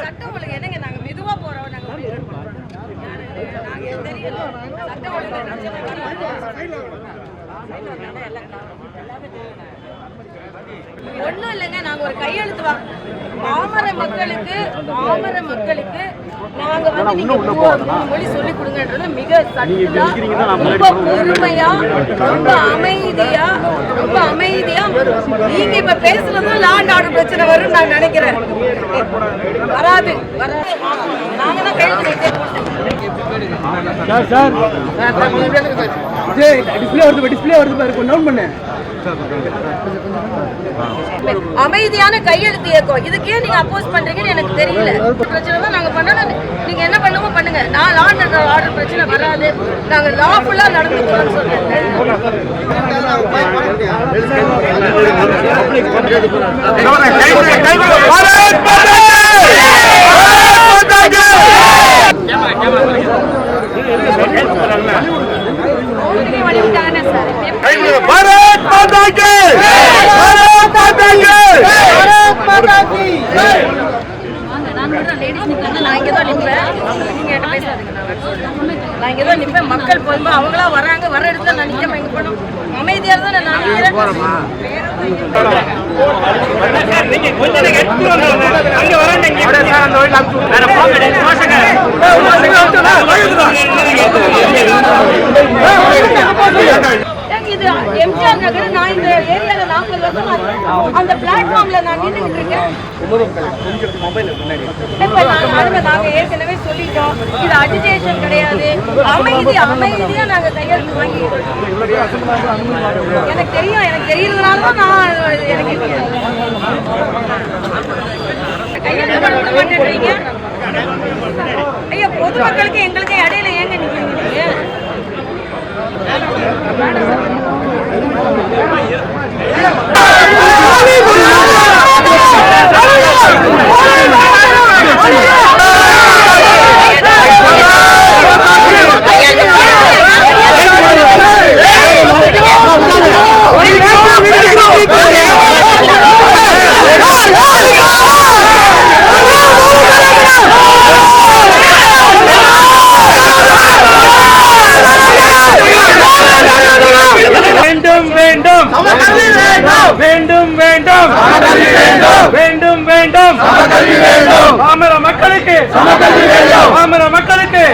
சட்டம் ஒழுங்கு என்னங்க? நாங்க மெதுவா போறோம் நாங்க தெரியல. சட்டம் ஒழுங்கு எல்லாமே ஒண்ணும் இல்லைங்க நாங்க ஒரு கையெழுத்து வா பாமர மக்களுக்கு பாமர மக்களுக்கு நாங்க வந்து நீங்க மூணு மொழி சொல்லி கொடுங்கன்றது மிக சட்டா ரொம்ப பொறுமையா ரொம்ப அமைதியா ரொம்ப அமைதியா நீங்க இப்ப பேசுறதும் லாண்ட் ஆர்டர் பிரச்சனை வரும்னு நான் நினைக்கிறேன். வராது வராது. நாங்க தான் கையெழுத்து சார் சார். டிஸ்பிளே வருது டிஸ்பிளே வருது பாரு கொஞ்சம் பண்ணு அமைதியான கையெழுத்து இயக்கம் இதுக்கே நீங்க அப்போஸ் பண்றீங்கன்னு எனக்கு தெரியல பிரச்சனை தான் நாங்க பண்ணணும் நீங்க என்ன பண்ணுமோ பண்ணுங்க நான் லா ஆர்டர் பிரச்சனை வராது நாங்க லாஃபுல்லா நடந்துக்கிறோம்னு சொல்றேன் நான் இங்க தான் நிப்பேன். மக்கள் போகும்போது அவங்களா வராங்க வர இடத்துல நான் நிக்காம எங்க போகணும் அமைதியா இருந்தா நான் நிக்கிறேன். அந்த பிளாட்ஃபார்ம்ல நான் நின்றுட்டு இருக்கேன். இப்ப நாங்க அதுல நாங்க ஏற்கனவே சொல்லிட்டோம். இது அஜிடேஷன் கிடையாது. அமைதி அமைதியா நாங்க கையெழுத்து வாங்கி எனக்கு தெரியும் எனக்கு தெரியறதுனால தான் நான் எனக்கு கையெழுத்து பண்ண மாட்டேன்றீங்க ஐயா பொதுமக்களுக்கு எங்களுக்கு இடையில ஏங்க நிக்கிறீங்க வேண்டும் வேண்டும் வேண்டும் வேண்டும் வேண்டும் வேண்டும் பாமர மக்களுக்கு பாமர மக்களுக்கு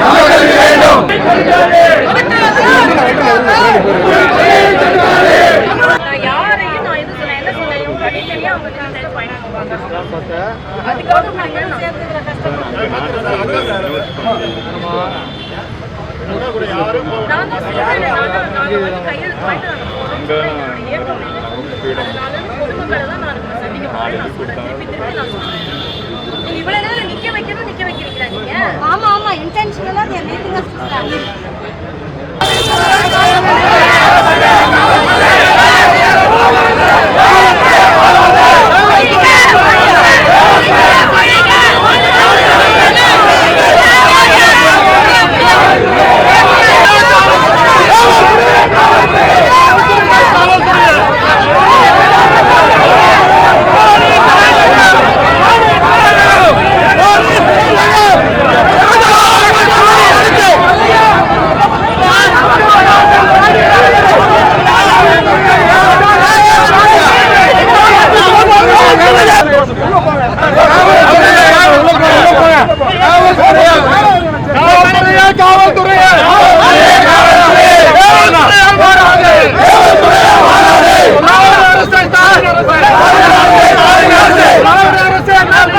நான் யாரையும் நான் எதுவும் சொல்ல என்ன சொல்ல இவங்க தனித்தனியா அவங்க தனித்தனியா பயணம் அதுக்காக நான் ஏன் சேர்த்துக்கிற கஷ்டம் நான் தான் சொல்றேன் நான் தான் நாங்க வந்து கையெழுத்து வாங்கிட்டு நாங்க போறோம் எங்களோட இயக்கம் இது. அதனால பொதுமக்களை தான் நான் இப்ப சந்திக்க போறேன் நான் சொல்றேன் திருப்பி திருப்பி நான் சொல்றேன் நீங்க இவ்வளவு நேரம் நிக்க வைக்கிறது நிக்க வைக்கிறீங்களா நீங்க? ஆமா ஆமா. இன்டென்ஷனலா they are making